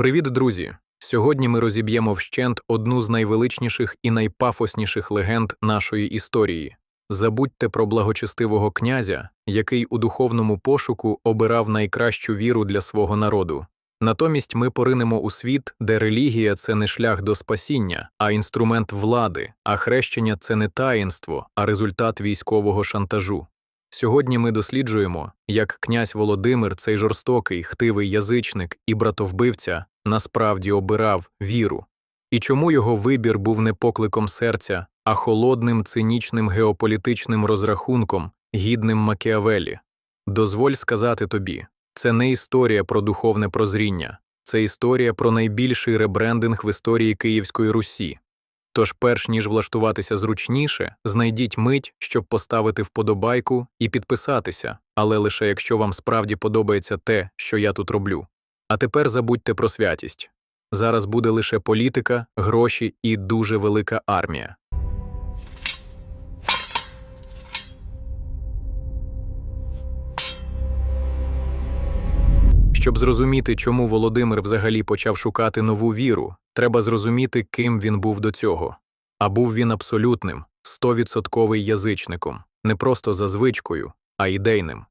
Привіт, друзі! Сьогодні ми розіб'ємо вщент одну з найвеличніших і найпафосніших легенд нашої історії. Забудьте про благочестивого князя, який у духовному пошуку обирав найкращу віру для свого народу. Натомість ми поринемо у світ, де релігія це не шлях до спасіння, а інструмент влади, а хрещення це не таїнство, а результат військового шантажу. Сьогодні ми досліджуємо, як князь Володимир, цей жорстокий, хтивий язичник і братовбивця, насправді обирав віру, і чому його вибір був не покликом серця, а холодним цинічним геополітичним розрахунком, гідним Макіавелі. Дозволь сказати тобі, це не історія про духовне прозріння, це історія про найбільший ребрендинг в історії Київської Русі. Тож, перш ніж влаштуватися зручніше, знайдіть мить, щоб поставити вподобайку і підписатися, але лише якщо вам справді подобається те, що я тут роблю. А тепер забудьте про святість. Зараз буде лише політика, гроші і дуже велика армія. Щоб зрозуміти, чому Володимир взагалі почав шукати нову віру, треба зрозуміти, ким він був до цього. А був він абсолютним, стовідсотковий язичником, не просто за звичкою, а ідейним.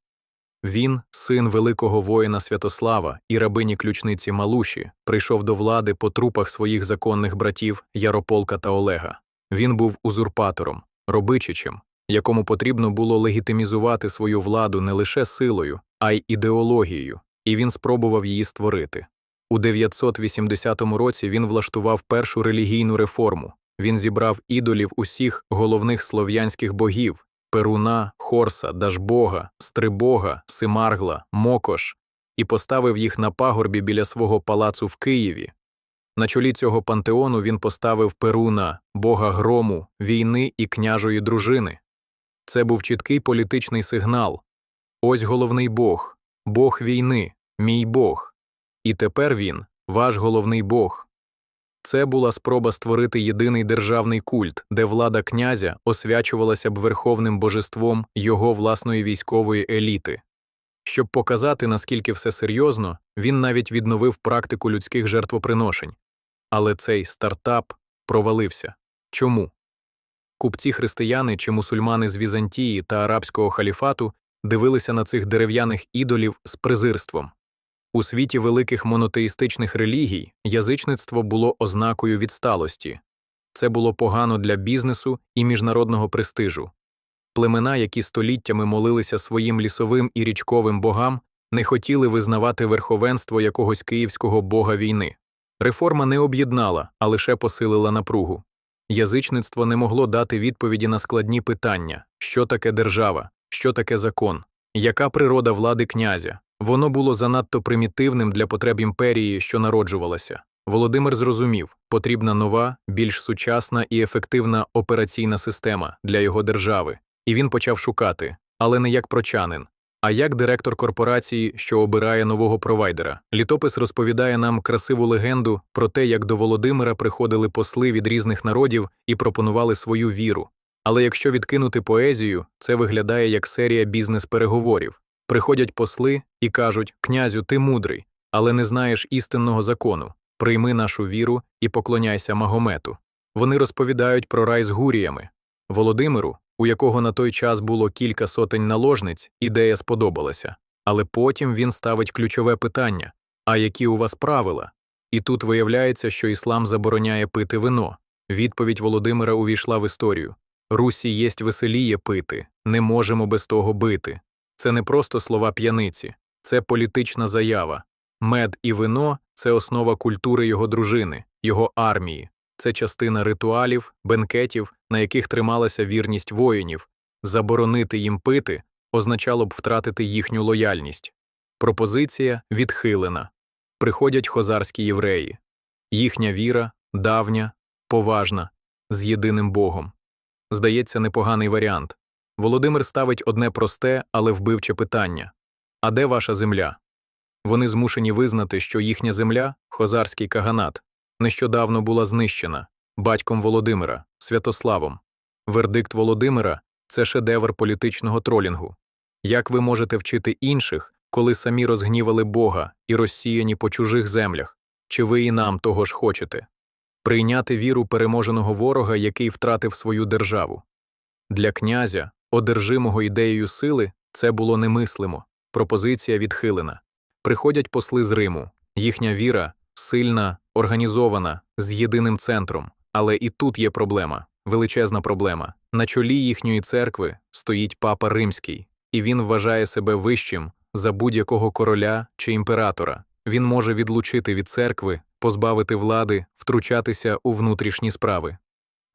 Він, син великого воїна Святослава і рабині ключниці Малуші, прийшов до влади по трупах своїх законних братів Ярополка та Олега. Він був узурпатором, робичичем, якому потрібно було легітимізувати свою владу не лише силою, а й ідеологією, і він спробував її створити. У 980 році він влаштував першу релігійну реформу. Він зібрав ідолів усіх головних слов'янських богів Перуна, Хорса, Дажбога, Стрибога, Симаргла, Мокош і поставив їх на пагорбі біля свого палацу в Києві. На чолі цього пантеону він поставив Перуна, бога грому, війни і княжої дружини. Це був чіткий політичний сигнал. Ось головний бог, бог війни, мій бог. І тепер він, ваш головний бог. Це була спроба створити єдиний державний культ, де влада князя освячувалася б верховним божеством його власної військової еліти. Щоб показати, наскільки все серйозно, він навіть відновив практику людських жертвоприношень. Але цей стартап провалився. Чому? Купці християни чи мусульмани з Візантії та арабського халіфату дивилися на цих дерев'яних ідолів з презирством. У світі великих монотеїстичних релігій язичництво було ознакою відсталості. Це було погано для бізнесу і міжнародного престижу. Племена, які століттями молилися своїм лісовим і річковим богам, не хотіли визнавати верховенство якогось київського бога війни. Реформа не об'єднала, а лише посилила напругу. Язичництво не могло дати відповіді на складні питання що таке держава, що таке закон, яка природа влади князя. Воно було занадто примітивним для потреб імперії, що народжувалася. Володимир зрозумів, потрібна нова, більш сучасна і ефективна операційна система для його держави, і він почав шукати, але не як прочанин, а як директор корпорації, що обирає нового провайдера. Літопис розповідає нам красиву легенду про те, як до Володимира приходили посли від різних народів і пропонували свою віру. Але якщо відкинути поезію, це виглядає як серія бізнес-переговорів. Приходять посли і кажуть: Князю, ти мудрий, але не знаєш істинного закону. Прийми нашу віру і поклоняйся Магомету. Вони розповідають про рай з гуріями. Володимиру, у якого на той час було кілька сотень наложниць, ідея сподобалася. Але потім він ставить ключове питання: а які у вас правила? І тут виявляється, що іслам забороняє пити вино. Відповідь Володимира увійшла в історію: Русі єсть веселіє пити, не можемо без того бити. Це не просто слова п'яниці, це політична заява. Мед і вино це основа культури його дружини, його армії, це частина ритуалів, бенкетів, на яких трималася вірність воїнів. Заборонити їм пити означало б втратити їхню лояльність. Пропозиція відхилена. Приходять хозарські євреї. Їхня віра давня, поважна, з єдиним Богом. Здається, непоганий варіант. Володимир ставить одне просте, але вбивче питання А де ваша земля? Вони змушені визнати, що їхня земля, хозарський каганат, нещодавно була знищена батьком Володимира, Святославом. Вердикт Володимира це шедевр політичного тролінгу. Як ви можете вчити інших, коли самі розгнівали Бога і розсіяні по чужих землях? чи ви і нам того ж хочете. Прийняти віру переможеного ворога, який втратив свою державу. Для князя, одержимого ідеєю сили, це було немислимо, пропозиція відхилена. Приходять посли з Риму, їхня віра сильна, організована, з єдиним центром. Але і тут є проблема, величезна проблема. На чолі їхньої церкви стоїть папа римський, і він вважає себе вищим за будь-якого короля чи імператора. Він може відлучити від церкви, позбавити влади, втручатися у внутрішні справи.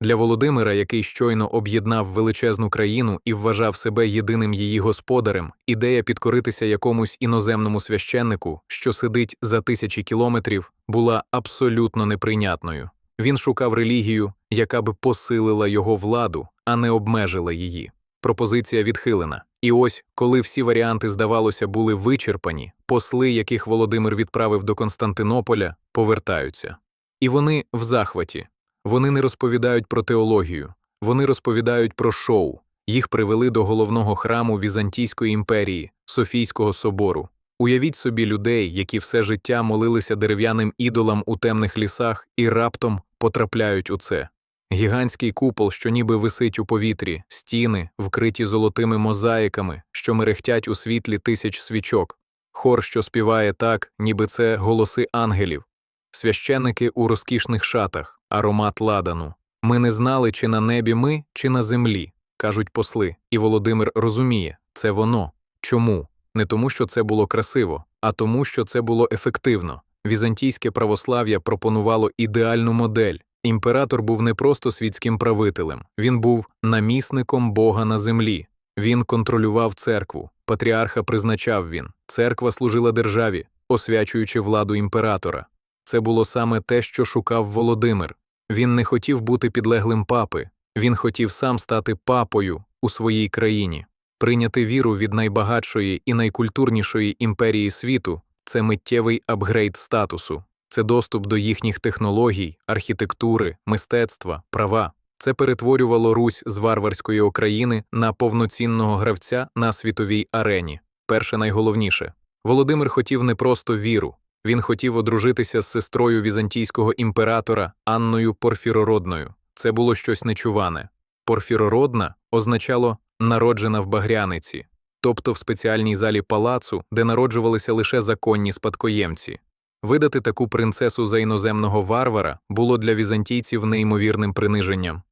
Для Володимира, який щойно об'єднав величезну країну і вважав себе єдиним її господарем, ідея підкоритися якомусь іноземному священнику, що сидить за тисячі кілометрів, була абсолютно неприйнятною. Він шукав релігію, яка б посилила його владу, а не обмежила її. Пропозиція відхилена. І ось, коли всі варіанти, здавалося, були вичерпані, посли, яких Володимир відправив до Константинополя, повертаються. І вони в захваті. Вони не розповідають про теологію, вони розповідають про шоу. Їх привели до головного храму Візантійської імперії, Софійського собору. Уявіть собі людей, які все життя молилися дерев'яним ідолам у темних лісах і раптом потрапляють у це. Гігантський купол, що ніби висить у повітрі, стіни, вкриті золотими мозаїками, що мерехтять у світлі тисяч свічок, хор, що співає так, ніби це голоси ангелів, священники у розкішних шатах, аромат ладану. Ми не знали, чи на небі ми, чи на землі, кажуть посли, і Володимир розуміє, це воно. Чому? Не тому, що це було красиво, а тому, що це було ефективно. Візантійське православ'я пропонувало ідеальну модель. Імператор був не просто світським правителем, він був намісником Бога на землі. Він контролював церкву, патріарха призначав він, церква служила державі, освячуючи владу імператора. Це було саме те, що шукав Володимир. Він не хотів бути підлеглим папи, він хотів сам стати папою у своїй країні. Прийняти віру від найбагатшої і найкультурнішої імперії світу це миттєвий апгрейд статусу, це доступ до їхніх технологій, архітектури, мистецтва, права. Це перетворювало Русь з варварської України на повноцінного гравця на світовій арені. Перше найголовніше Володимир хотів не просто віру, він хотів одружитися з сестрою візантійського імператора Анною Порфірородною. Це було щось нечуване. Порфірородна означало народжена в багряниці, тобто в спеціальній залі палацу, де народжувалися лише законні спадкоємці. Видати таку принцесу за іноземного варвара було для візантійців неймовірним приниженням.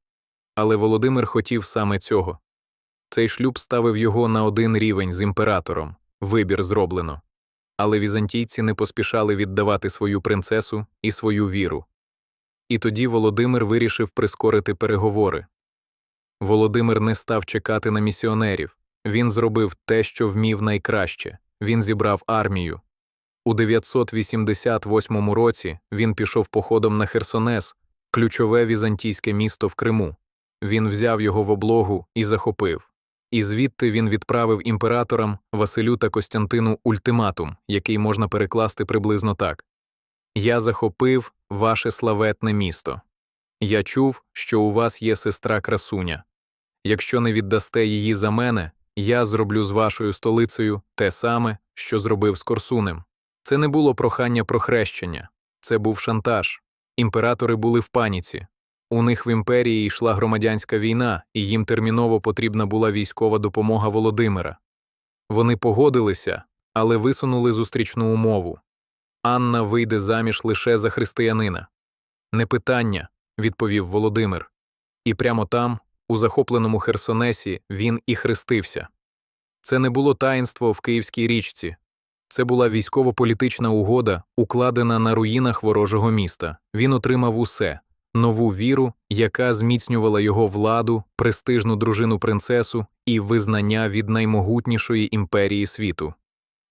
Але Володимир хотів саме цього. Цей шлюб ставив його на один рівень з імператором вибір зроблено. Але візантійці не поспішали віддавати свою принцесу і свою віру. І тоді Володимир вирішив прискорити переговори. Володимир не став чекати на місіонерів. Він зробив те, що вмів найкраще він зібрав армію. У 988 році він пішов походом на Херсонес, ключове візантійське місто в Криму. Він взяв його в облогу і захопив. І звідти він відправив імператорам Василю та Костянтину ультиматум, який можна перекласти приблизно так: Я захопив ваше славетне місто. Я чув, що у вас є сестра красуня. Якщо не віддасте її за мене, я зроблю з вашою столицею те саме, що зробив з Корсунем. Це не було прохання про хрещення, це був шантаж. Імператори були в паніці. У них в імперії йшла громадянська війна, і їм терміново потрібна була військова допомога Володимира. Вони погодилися, але висунули зустрічну умову Анна вийде заміж лише за християнина. Не питання, відповів Володимир. І прямо там, у захопленому Херсонесі, він і хрестився. Це не було таїнство в Київській річці. Це була військово-політична угода, укладена на руїнах ворожого міста. Він отримав усе нову віру, яка зміцнювала його владу, престижну дружину принцесу і визнання від наймогутнішої імперії світу.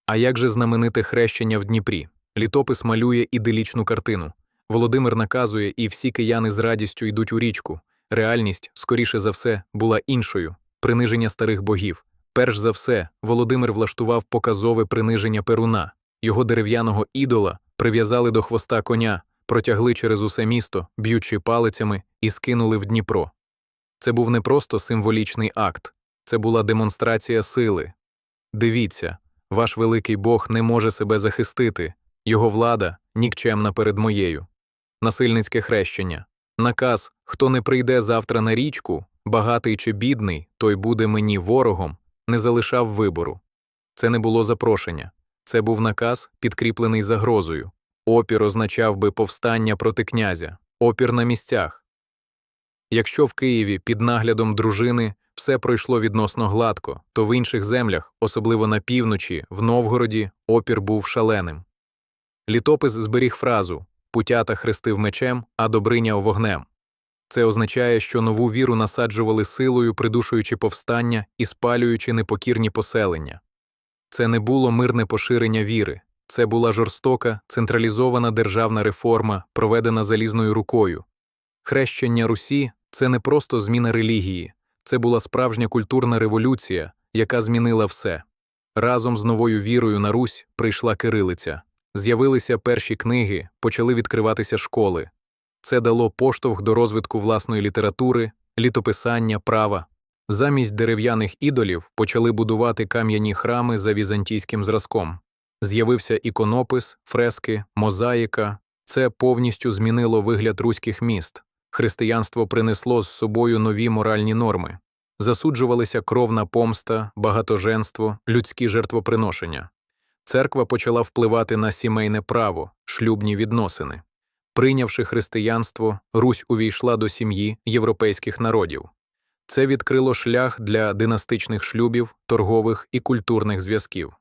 А як же знамените хрещення в Дніпрі? Літопис малює іделічну картину. Володимир наказує, і всі кияни з радістю йдуть у річку. Реальність, скоріше за все, була іншою приниження старих богів. Перш за все, Володимир влаштував показове приниження Перуна, його дерев'яного ідола прив'язали до хвоста коня, протягли через усе місто, б'ючи палицями, і скинули в Дніпро. Це був не просто символічний акт, це була демонстрація сили. Дивіться, ваш великий Бог не може себе захистити, його влада нікчемна перед моєю. Насильницьке хрещення. Наказ хто не прийде завтра на річку, багатий чи бідний, той буде мені ворогом, не залишав вибору. Це не було запрошення. Це був наказ, підкріплений загрозою. Опір означав би повстання проти князя, опір на місцях. Якщо в Києві під наглядом дружини все пройшло відносно гладко, то в інших землях, особливо на півночі, в Новгороді, опір був шаленим. Літопис зберіг фразу Путята хрестив мечем, а Добриня вогнем. Це означає, що нову віру насаджували силою, придушуючи повстання і спалюючи непокірні поселення. Це не було мирне поширення віри, це була жорстока, централізована державна реформа, проведена залізною рукою. Хрещення Русі це не просто зміна релігії, це була справжня культурна революція, яка змінила все. Разом з новою вірою на Русь прийшла кирилиця. З'явилися перші книги, почали відкриватися школи. Це дало поштовх до розвитку власної літератури, літописання, права. Замість дерев'яних ідолів почали будувати кам'яні храми за візантійським зразком. З'явився іконопис, фрески, мозаїка. Це повністю змінило вигляд руських міст. Християнство принесло з собою нові моральні норми. Засуджувалися кровна помста, багатоженство, людські жертвоприношення. Церква почала впливати на сімейне право, шлюбні відносини. Прийнявши християнство, Русь увійшла до сім'ї європейських народів. Це відкрило шлях для династичних шлюбів, торгових і культурних зв'язків.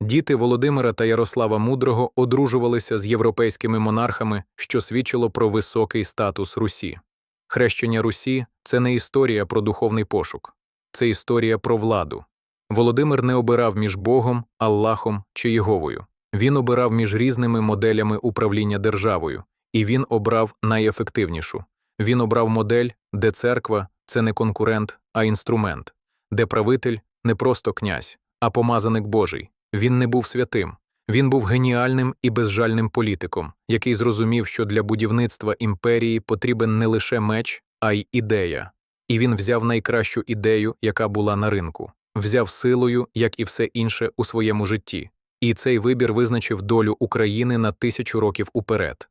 Діти Володимира та Ярослава Мудрого одружувалися з європейськими монархами, що свідчило про високий статус Русі. Хрещення Русі це не історія про духовний пошук, це історія про владу. Володимир не обирав між Богом, Аллахом чи Єговою. Він обирав між різними моделями управління державою, і він обрав найефективнішу. Він обрав модель, де церква це не конкурент, а інструмент, де правитель не просто князь, а помазаник Божий. Він не був святим. Він був геніальним і безжальним політиком, який зрозумів, що для будівництва імперії потрібен не лише меч, а й ідея. І він взяв найкращу ідею, яка була на ринку, взяв силою, як і все інше у своєму житті. І цей вибір визначив долю України на тисячу років уперед.